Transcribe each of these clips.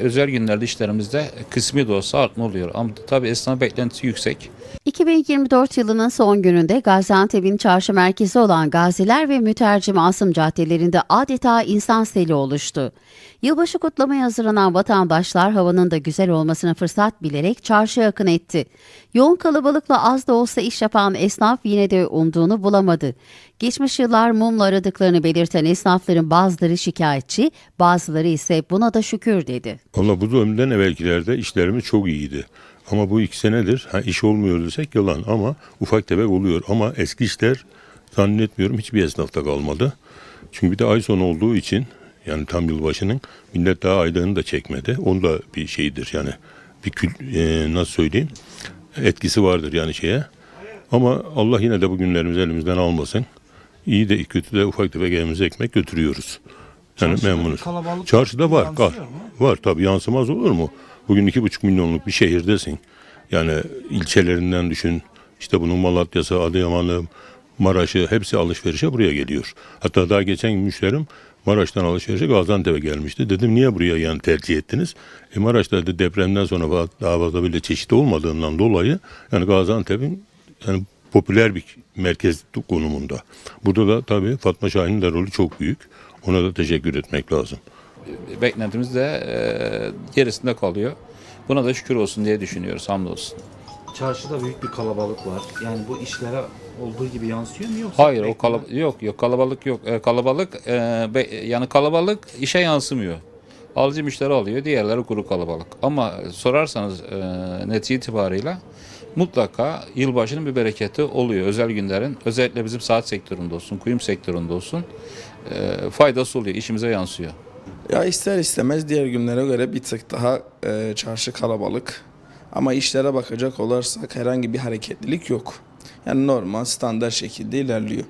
Özel günlerde işlerimizde kısmi de olsa artma oluyor. Ama tabii esnaf beklentisi yüksek. 2024 yılının son gününde Gaziantep'in çarşı merkezi olan Gaziler ve Mütercim Asım caddelerinde adeta insan seli oluştu. Yılbaşı kutlamaya hazırlanan vatandaşlar havanın da güzel olmasını fırsat bilerek çarşıya akın etti. Yoğun kalabalıkla az da olsa iş yapan esnaf yine de umduğunu bulamadı. Geçmiş yıllar mumla aradıklarını belirten esnafların bazıları şikayetçi, bazıları ise buna da şükür dedi. Valla bu dönemden evvelkilerde işlerimiz çok iyiydi. Ama bu iki senedir ha, iş olmuyor desek yalan ama ufak tefek oluyor. Ama eski işler zannetmiyorum hiçbir esnafta kalmadı. Çünkü bir de ay sonu olduğu için yani tam yılbaşının millet daha aylığını da çekmedi. Onda bir şeydir yani bir kül, e, nasıl söyleyeyim etkisi vardır yani şeye. Ama Allah yine de bu günlerimizi elimizden almasın. İyi de kötü de ufak tefek evimize ekmek götürüyoruz. Yani Çarşıda memnunuz. Çarşıda var. Var, var tabii yansımaz olur mu? Bugün iki buçuk milyonluk bir şehirdesin. Yani ilçelerinden düşün. İşte bunun Malatya'sı, Adıyaman'ı, Maraş'ı hepsi alışverişe buraya geliyor. Hatta daha geçen gün müşterim Maraş'tan alışverişe Gaziantep'e gelmişti. Dedim niye buraya yani tercih ettiniz? E Maraş'ta dedi, depremden sonra daha fazla bile çeşit olmadığından dolayı yani Gaziantep'in yani popüler bir merkez konumunda. Burada da tabii Fatma Şahin'in de rolü çok büyük. Ona da teşekkür etmek lazım. Beklentimiz de e, gerisinde kalıyor. Buna da şükür olsun diye düşünüyoruz. Hamdolsun. Çarşıda büyük bir kalabalık var. Yani bu işlere olduğu gibi yansıyor mu yoksa? Hayır o kalab yok yok kalabalık yok. E, kalabalık e, be- yani kalabalık işe yansımıyor. Alıcı müşteri alıyor, diğerleri kuru kalabalık. Ama sorarsanız e, netice itibarıyla mutlaka yılbaşının bir bereketi oluyor. Özel günlerin özellikle bizim saat sektöründe olsun, kuyum sektöründe olsun e, faydası oluyor, işimize yansıyor. Ya ister istemez diğer günlere göre bir tık daha e, çarşı kalabalık. Ama işlere bakacak olursak herhangi bir hareketlilik yok. Yani normal standart şekilde ilerliyor.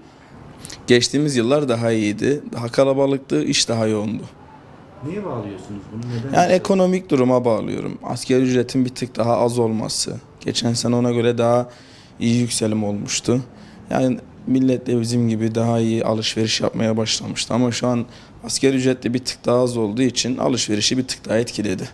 Geçtiğimiz yıllar daha iyiydi. Daha kalabalıktı, iş daha yoğundu. Niye bağlıyorsunuz bunu? Neden? Yani ekonomik duruma bağlıyorum. Asgari ücretin bir tık daha az olması. Geçen sene ona göre daha iyi yükselim olmuştu. Yani millet de bizim gibi daha iyi alışveriş yapmaya başlamıştı. Ama şu an asgari ücretli bir tık daha az olduğu için alışverişi bir tık daha etkiledi.